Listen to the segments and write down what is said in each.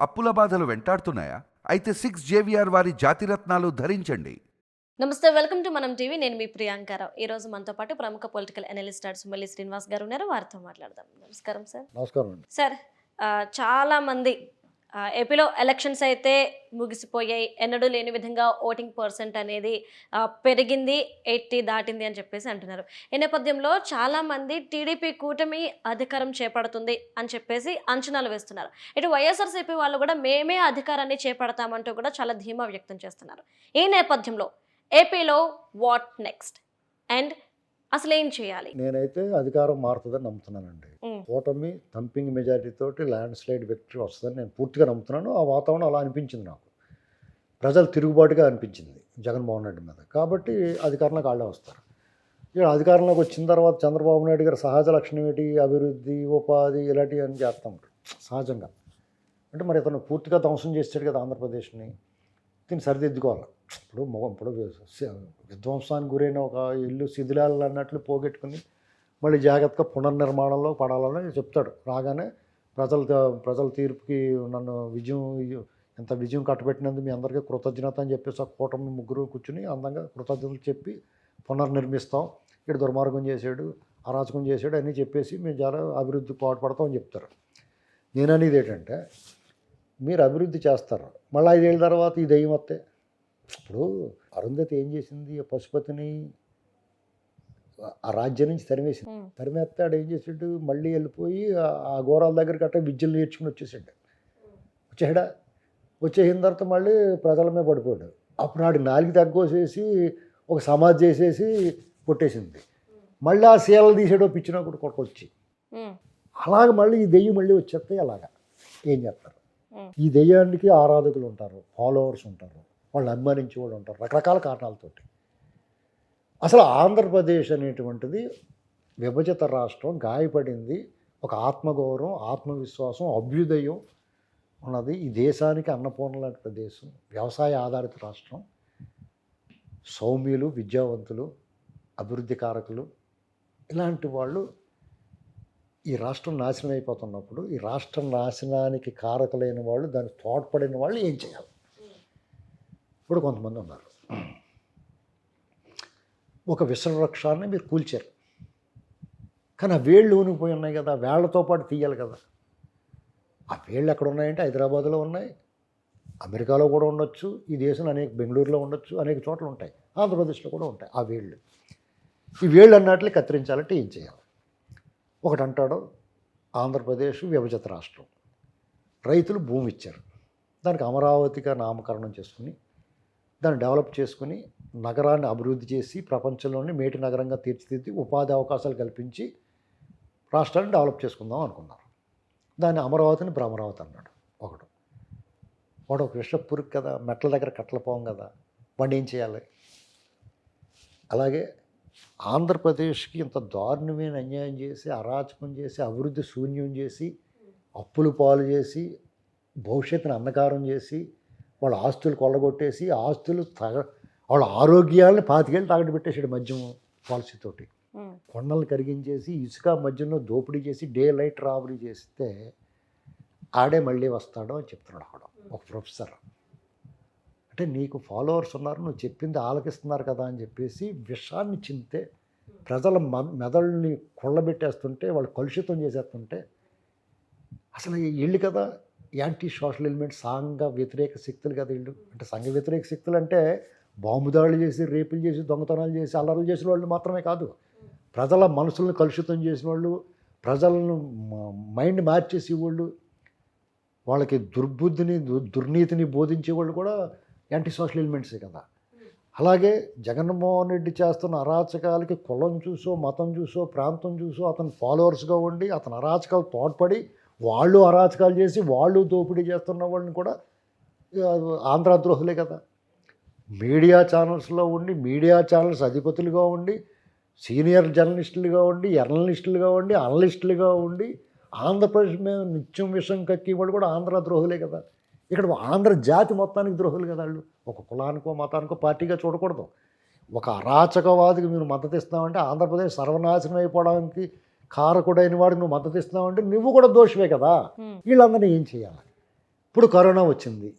అప్పుల బాధలు వెంటాడుతున్నాయా? అయితే సిక్స్ జేవిఆర్ వారి జాతిరత్నాలు ధరించండి. నమస్తే వెల్కమ్ టు మనం టీవీ. నేను మీ ప్రియాంకారావు ఈ రోజు మనతో పాటు ప్రముఖ పొలిటికల్ అనలిస్ట్ సుమల్లి శ్రీనివాస్ గారు ఉన్నారు. వారితో మాట్లాడదాం. నమస్కారం సార్. నమస్కారం సార్ చాలా మంది ఏపీలో ఎలక్షన్స్ అయితే ముగిసిపోయాయి. ఎన్నడూ లేని విధంగా ఓటింగ్ పర్సెంట్ అనేది పెరిగింది ఎయిటీ దాటింది అని చెప్పేసి అంటున్నారు. ఈ నేపథ్యంలో చాలామంది టీడీపీ కూటమి అధికారం చేపడుతుంది అని చెప్పేసి అంచనాలు వేస్తున్నారు. ఇటు వైఎస్ఆర్సీపీ వాళ్ళు కూడా మేమే అధికారాన్ని చేపడతామంటూ కూడా చాలా ధీమా వ్యక్తం చేస్తున్నారు. ఈ నేపథ్యంలో ఏపీలో వాట్ నెక్స్ట్? అండ్ అసలు ఏం చేయాలి? నేనైతే అధికారం మారుతుందని నమ్ముతున్నానండి. కూటమి థంపింగ్ మెజారిటీ తోటి ల్యాండ్ స్లైడ్ విక్టరీ వస్తుందని నేను పూర్తిగా నమ్ముతున్నాను. ఆ వాతావరణం అలా అనిపించింది నాకు. ప్రజలు తిరుగుబాటుగా అనిపించింది జగన్మోహన్ రెడ్డి మీద. కాబట్టి అధికారంలోకి వాళ్ళే వస్తారు. ఇక అధికారంలోకి వచ్చిన తర్వాత చంద్రబాబు నాయుడు గారు సహజ లక్షణం ఏంటి? అభివృద్ధి ఉపాధి ఇలాంటివి అని చేస్తూ ఉంటారు. సహజంగా. అంటే మరి ఇతను పూర్తిగా ధ్వంసం చేస్తాడు కదా ఆంధ్రప్రదేశ్ని. దీన్ని సరిదిద్దుకోవాలి. ఇప్పుడు మొగం ఇప్పుడు విధ్వంసానికి గురైన ఒక ఇల్లు శిథిలాలు అన్నట్లు పోగొట్టుకుని మళ్ళీ జాగ్రత్తగా పునర్నిర్మాణంలో పడాలని చెప్తాడు. రాగానే ప్రజల ప్రజల తీర్పుకి నన్ను విజయం ఎంత విజయం కట్టబెట్టినందుకు మీ అందరికీ కృతజ్ఞత అని చెప్పేసి ఆ కూటమి ముగ్గురు కూర్చుని అందంగా కృతజ్ఞతలు చెప్పి పునర్నిర్మిస్తాం. ఇక్కడ దుర్మార్గం చేశాడు అరాచకం చేశాడు అని చెప్పేసి మేము చాలా అభివృద్ధి పాటుపడతామని చెప్తారు. నేను అనేది ఏంటంటే మీరు అభివృద్ధి చేస్తారు. మళ్ళీ ఐదేళ్ళ తర్వాత ఈ దయ్యం వస్తే ఇప్పుడు అరుంధతి ఏం చేసింది? ఆ పశుపతిని ఆ రాజ్యం నుంచి తరిమేసింది. తరిమేస్తాడు ఏం చేసాడు? మళ్ళీ వెళ్ళిపోయి ఆ- ఘోరాల దగ్గర గట్రా విద్యలు నేర్చుకుని వచ్చేసాడు. వచ్చాడా వచ్చేసిన తర్వాత మళ్ళీ ప్రజల మీద పడిపోయాడు. అప్పుడు నాడు నాలుగు తగ్గోసేసి ఒక సమాధి చేసేసి కొట్టేసింది. మళ్ళీ ఆ సీలలు తీసాడో పిచ్చినప్పుడు కొట్టుకొచ్చి ఉమ్, అలాగ మళ్ళీ ఈ దెయ్యం మళ్ళీ వచ్చేస్తే అలాగా ఏం చేస్తారు? ఈ దెయ్యానికి ఆరాధకులు ఉంటారు ఫాలోవర్స్ ఉంటారు వాళ్ళు అభిమానించే వాళ్ళు ఉంటారు రకరకాల కారణాలతోటి. అసలు ఆంధ్రప్రదేశ్ అనేటువంటిది విభజిత రాష్ట్రం గాయపడింది ఒక ఆత్మగౌరవం ఆత్మవిశ్వాసం అభ్యుదయం ఉన్నది ఈ దేశానికి అన్నపూర్ణ లాంటి ప్రదేశం వ్యవసాయ ఆధారిత రాష్ట్రం. సౌమ్యులు విద్యావంతులు అభివృద్ధి కారకులు ఇలాంటి వాళ్ళు ఈ రాష్ట్రం నాశనం అయిపోతున్నప్పుడు ఈ రాష్ట్రం నాశనానికి కారకులైన వాళ్ళు దానికి తోడ్పడిన వాళ్ళు ఏం చేయాలి? ఇప్పుడు కొంతమంది ఉన్నారు. ఒక విశ్వవృక్షాన్ని మీరు కూల్చారు. కానీ ఆ వేళ్ళు ఊనిపోయి ఉన్నాయి కదా వేళ్ళతో పాటు తీయాలి కదా. ఆ వేళ్ళు ఎక్కడ ఉన్నాయంటే హైదరాబాద్లో ఉన్నాయి అమెరికాలో కూడా ఉండొచ్చు ఈ దేశంలో అనేక బెంగళూరులో ఉండొచ్చు అనేక చోట్ల ఉంటాయి ఆంధ్రప్రదేశ్లో కూడా ఉంటాయి ఆ వేళ్ళు. ఈ వేళ్ళు అన్నట్లు కత్తిరించాలంటే ఏం చేయాలి? ఒకటి అంటాడు ఆంధ్రప్రదేశ్ విభజిత రాష్ట్రం. రైతులు భూమి ఇచ్చారు దానికి అమరావతిగా నామకరణం చేసుకుని దాన్ని డెవలప్ చేసుకుని నగరాన్ని అభివృద్ధి చేసి ప్రపంచంలోనే మేటి నగరంగా తీర్చిదిద్ది ఉపాధి అవకాశాలు కల్పించి రాష్ట్రాన్ని డెవలప్ చేసుకుందాం అనుకున్నారు. దాన్ని అమరావతిని భ్రమరావతి అన్నాడు ఒకడు. వాడు ఒక కృష్ణపురికి కదా మెట్ల దగ్గర కట్టలపోం కదా వాడిని ఏం చేయాలి? అలాగే ఆంధ్రప్రదేశ్కి ఇంత దారుణమైన అన్యాయం చేసి అరాచకం చేసి అభివృద్ధి శూన్యం చేసి అప్పులు పాలు చేసి భవిష్యత్తుని అన్నకారం చేసి వాళ్ళ ఆస్తులు కొల్లగొట్టేసి ఆస్తులు తగ వాళ్ళ ఆరోగ్యాలను పాతికేళ్ళు తాగట్టు పెట్టేసాడు మద్యం పాలసీతోటి. కొండలు కరిగించేసి ఇసుక మధ్యలో దోపిడీ చేసి డే లైట్ రాబరీ చేస్తే ఆడే మళ్ళీ వస్తాడు అని చెప్తున్నాడు అక్కడ ఒక ప్రొఫెసర్. అంటే నీకు ఫాలోవర్స్ ఉన్నారు నువ్వు చెప్పింది ఆలకిస్తున్నారు కదా అని చెప్పేసి విషాన్ని చింతే ప్రజల మ- మెదళ్ళని కుళ్ళబెట్టేస్తుంటే వాళ్ళు కలుషితం చేసేస్తుంటే అసలు వీళ్ళు కదా యాంటీ సోషల్ ఎలిమెంట్ సాంఘ వ్యతిరేక శక్తులు కదా వీళ్ళు అంటే సంఘ వ్యతిరేక శక్తులు అంటే బాంబు దాడులు చేసి రేపులు చేసి దొంగతనాలు చేసి అల్లర్లు చేసిన వాళ్ళు మాత్రమే కాదు. ప్రజల మనసులను కలుషితం చేసిన వాళ్ళు ప్రజలను మైండ్ మార్చేసి వాళ్ళు వాళ్ళకి దుర్బుద్ధిని దు- దుర్నీతిని బోధించే వాళ్ళు కూడా యాంటీ సోషల్ ఎలిమెంట్సే కదా. అలాగే జగన్మోహన్ రెడ్డి చేస్తున్న అరాచకాలకి కులం చూసో మతం చూసో ప్రాంతం చూసో అతను ఫాలోవర్స్గా ఉండి అతను అరాచకాలు తోడ్పడి వాళ్ళు అరాచకాలు చేసి వాళ్ళు దోపిడీ చేస్తున్న వాళ్ళని కూడా ఆ, ఆంధ్ర ద్రోహులే కదా. మీడియా ఛానల్స్లో ఉండి మీడియా ఛానల్స్ అధిపతులుగా ఉండి సీనియర్ జర్నలిస్టులుగా ఉండి జర్నలిస్టులుగా ఉండి అనలిస్టులుగా ఉండి ఆంధ్రప్రదేశ్ మీద నిత్యం విషయం కక్కి వాళ్ళు కూడా ఆంధ్ర ద్రోహులే కదా. ఇక్కడ ఆంధ్ర జాతి మొత్తానికి ద్రోహులు కదా వాళ్ళు. ఒక కులానికో మతానికో పార్టీగా చూడకూడదు. ఒక అరాచకవాదికి మీరు మద్దతు ఇస్తామంటే ఆంధ్రప్రదేశ్ సర్వనాశనం అయిపోవడానికి కారకుడైన వాడికి నువ్వు మద్దతు ఇస్తున్నావంటే నువ్వు కూడా దోషమే కదా. వీళ్ళందరినీ ఏం చేయాలి? ఇప్పుడు కరోనా వచ్చింది.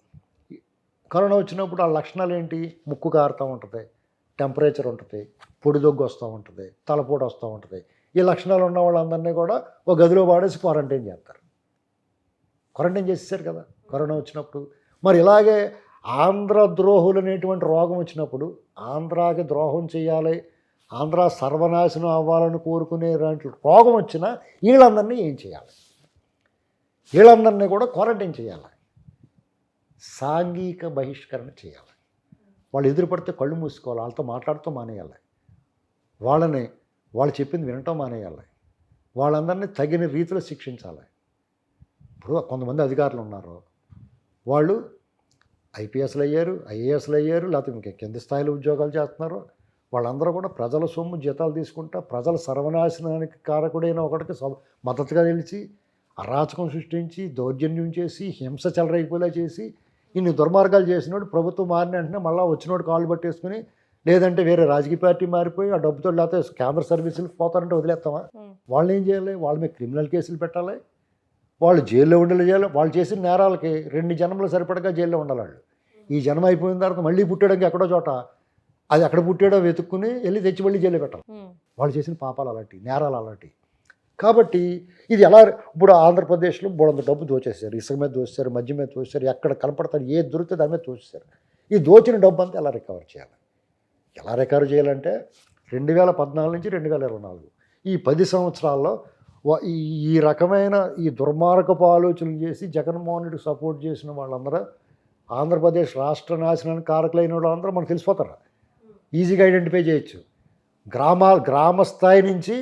కరోనా వచ్చినప్పుడు ఆ లక్షణాలు ఏంటి? ముక్కు కారుతూ ఉంటుంది టెంపరేచర్ ఉంటుంది పొడి దగ్గు వస్తూ ఉంటుంది తలపోటు వస్తూ ఉంటుంది. ఈ లక్షణాలు ఉన్న వాళ్ళందరినీ కూడా ఒక గదిలో వాడేసి క్వారంటైన్ చేస్తారు. క్వారంటైన్ చేసేసారు కదా. కరోనా వచ్చినప్పుడు. మరి ఇలాగే ఆంధ్ర ద్రోహులు అనేటువంటి రోగం వచ్చినప్పుడు ఆంధ్రాకి ద్రోహం చేయాలి ఆంధ్ర సర్వనాశనం అవ్వాలని కోరుకునే లాంటి రోగం వచ్చినా వీళ్ళందరినీ ఏం చేయాలి? వీళ్ళందరినీ కూడా క్వారంటైన్ చేయాలి. సాంఘిక బహిష్కరణ చేయాలి. వాళ్ళు ఎదురుపడితే కళ్ళు మూసుకోవాలి వాళ్ళతో మాట్లాడుతూ మానేయాలి. వాళ్ళని వాళ్ళు చెప్పింది వినటం మానేయాలి. వాళ్ళందరినీ తగిన రీతిలో శిక్షించాలి. ఇప్పుడు కొంతమంది అధికారులు ఉన్నారు. వాళ్ళు ఐపీఎస్లు అయ్యారు ఐఏఎస్లు అయ్యారు లేకపోతే ఇంకా కింది స్థాయిలో ఉద్యోగాలు చేస్తున్నారు. వాళ్ళందరూ కూడా ప్రజల సొమ్ము జీతాలు తీసుకుంటా ప్రజల సర్వనాశనానికి కారకుడైన ఒకటికి స- మద్దతుగా నిలిచి అరాచకం సృష్టించి దౌర్జన్యం చేసి హింస చెలరైపోయేలా చేసి ఇన్ని దుర్మార్గాలు చేసినోడు ప్రభుత్వం మారిన వెంటనే మళ్ళీ వచ్చినోడు కాళ్ళు పట్టేసుకుని లేదంటే వేరే రాజకీయ పార్టీ మారిపోయి ఆ డబ్బుతో లేకపోతే కేంద్ర సర్వీసులకు పోతారంటే వదిలేస్తామా? ఉమ్. వాళ్ళని ఏం చేయాలి? వాళ్ళ మీద క్రిమినల్ కేసులు పెట్టాలి. వాళ్ళు జైల్లో ఉండేలా చేయాలి. వాళ్ళు చేసిన నేరాలకి రెండు జన్మలు సరిపడగా జైల్లో ఉండాలి వాళ్ళు. ఈ జన్మ అయిపోయిన తర్వాత మళ్ళీ పుట్టడానికి ఎక్కడో చోట అది ఎక్కడ పుట్టాడో వెతుక్కుని వెళ్ళి తెచ్చి మళ్ళీ జైల్లో పెట్టాలి. వాళ్ళు చేసిన పాపాలు అలాంటివి నేరాలు అలాంటివి కాబట్టి ఇది ఎలా ఇప్పుడు ఆంధ్రప్రదేశ్లో బోడంత డబ్బు దోచేశారు ఇసుక మీద దోచేశారు మద్యం మీద దోచేశారు ఎక్కడ కనపడతారు ఏది దొరికితే దాని మీద దోచేశారు. ఈ దోచిన డబ్బు అంతా ఎలా రికవర్ చేయాలి? ఎలా రికవర్ చేయాలంటే రెండు వేల పద్నాలుగు నుంచి రెండు వేల ఇరవై నాలుగు. ఈ పది సంవత్సరాల్లో ఈ రకమైన ఈ దుర్మార్గపు ఆలోచనలు చేసి జగన్మోహన్ రెడ్డికి సపోర్ట్ చేసిన వాళ్ళందరూ ఆంధ్రప్రదేశ్ రాష్ట్ర నాశనానికి కారకులైన వాళ్ళందరూ మనకు తెలిసిపోతారు. ఈజీగా ఐడెంటిఫై చేయొచ్చు. గ్రామాల గ్రామ స్థాయి నుంచి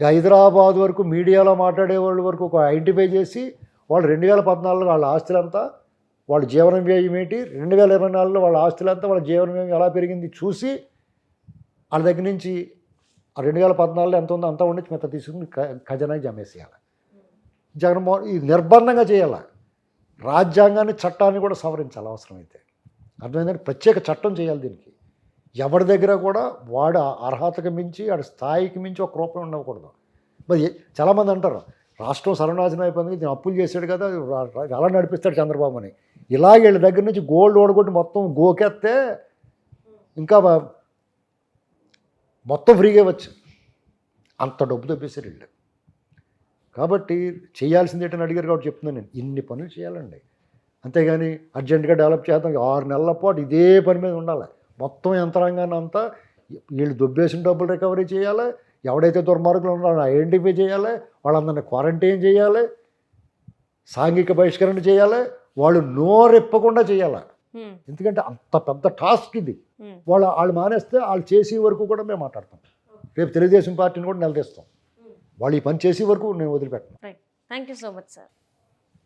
హైదరాబాద్ వరకు మీడియాలో మాట్లాడే వాళ్ళ వరకు ఒక ఐడెంటిఫై చేసి వాళ్ళు రెండు వేల పద్నాలుగులో వాళ్ళ ఆస్తులంతా వాళ్ళ జీవన వ్యయం ఏంటి? రెండు వేల ఇరవై నాలుగులో వాళ్ళ ఆస్తులంతా వాళ్ళ జీవన వ్యయం ఎలా పెరిగింది? చూసి వాళ్ళ దగ్గర నుంచి ఆ రెండు వేల పద్నాలుగులో ఎంత ఉందో అంతా ఉండి మెత్త తీసుకుని క- ఖజానాకి జమేసేయాలి. జగన్మోహన్ ఈ నిర్బంధంగా చేయాలి? రాజ్యాంగాన్ని చట్టాన్ని కూడా సవరించాలి అవసరమైతే. అర్థమైందంటే ప్రత్యేక చట్టం చేయాలి దీనికి. ఎవరి దగ్గర కూడా వాడు అర్హతకు మించి వాడి స్థాయికి మించి ఒక రూపాయి ఉండకూడదు. మరి చాలామంది అంటారు రాష్ట్రం సర్వనాశనం అయిపోయింది దీన్ని అప్పులు చేశాడు కదా రా- అలా నడిపిస్తాడు చంద్రబాబు అని ఇలా వీళ్ళ దగ్గర నుంచి గోల్డ్ ఓడగొట్టి మొత్తం గోకెత్తే ఇంకా మొత్తం ఫ్రీగా ఇవ్వచ్చు. అంత డబ్బు తప్పేశారు వీళ్ళు. కాబట్టి చేయాల్సింది ఏంటని అడిగారు కాబట్టి చెప్తున్నాను నేను. ఇన్ని పనులు చేయాలండి. అంతేగాని అర్జెంటుగా డెవలప్ చేద్దాం. ఆరు నెలల పాటు ఇదే పని మీద ఉండాలి. మొత్తం యంత్రాంగాన్ని అంతా వీళ్ళు దుబ్బేసిన డబ్బులు రికవరీ చేయాలి. ఎవడైతే దుర్మార్గులు ఉన్నారో ఐడెంటిఫై చేయాలి. వాళ్ళందరినీ క్వారంటైన్ చేయాలి. సాంఘిక బహిష్కరణ చేయాలి. వాళ్ళు నోరెప్పకుండా చేయాలి. ఎందుకంటే అంత పెద్ద టాస్క్ ఇది. వాళ్ళు వాళ్ళు మానేస్తే వాళ్ళు చేసే వరకు కూడా మేము మాట్లాడతాం. రేపు తెలుగుదేశం పార్టీని కూడా నిలదీస్తాం. వాళ్ళు ఈ పని చేసే వరకు నేను వదిలిపెట్టను. Thank you so much sir